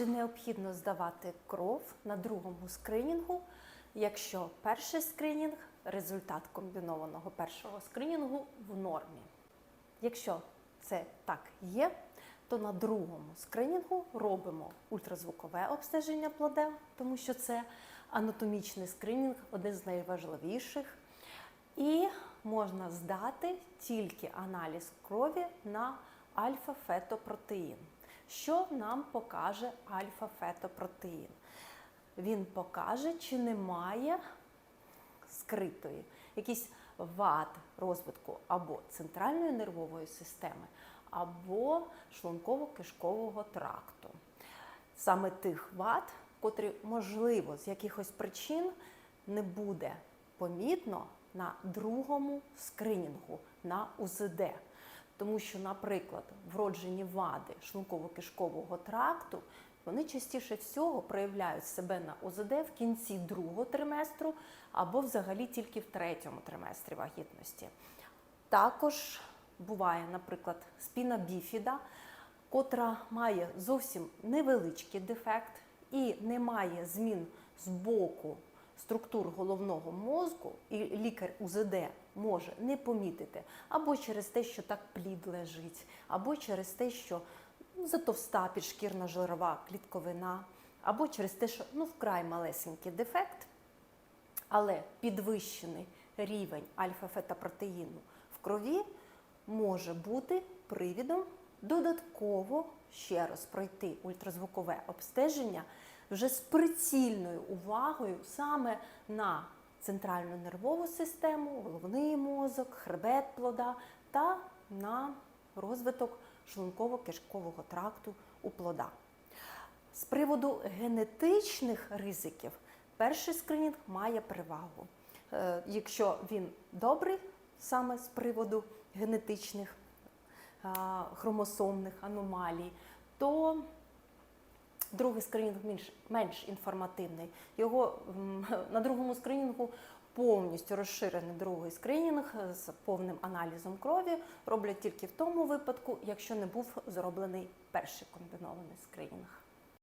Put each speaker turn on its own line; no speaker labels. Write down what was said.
Чи необхідно здавати кров на другому скринінгу, якщо перший скринінг, результат комбінованого першого скринінгу в нормі? Якщо це так є, то на другому скринінгу робимо ультразвукове обстеження плода, тому що це анатомічний скринінг, один з найважливіших. І можна здати тільки аналіз крові на альфа-фетопротеїн. Що нам покаже альфа-фетопротеїн? Він покаже, чи немає скритої, якийсь вад розвитку або центральної нервової системи, або шлунково-кишкового тракту. Саме тих вад, котрі, можливо, з якихось причин не буде помітно на другому скринінгу на УЗД. Тому що, наприклад, вроджені вади шлунково-кишкового тракту вони частіше всього проявляють себе на ОЗД в кінці другого триместру або взагалі тільки в третьому триместрі вагітності. Також буває, наприклад, спіна біфіда, котра має зовсім невеличкий дефект і не має змін з боку структур головного мозку, і лікар УЗД може не помітити або через те, що так плід лежить, або через те, що ну, затовста підшкірна жирова клітковина, або через те, що ну, вкрай малесенький дефект, але підвищений рівень альфа-фетопротеїну в крові може бути привідом додатково ще раз пройти ультразвукове обстеження вже з прицільною увагою саме на центральну нервову систему, головний мозок, хребет плода та на розвиток шлунково-кишкового тракту у плода. З приводу генетичних ризиків, перший скринінг має перевагу. Е, Якщо він добрий, саме з приводу генетичних хромосомних аномалій, то другий скринінг менш, менш інформативний. Його на другому скринінгу повністю розширений другий скринінг з повним аналізом крові роблять тільки в тому випадку, якщо не був зроблений перший комбінований скринінг.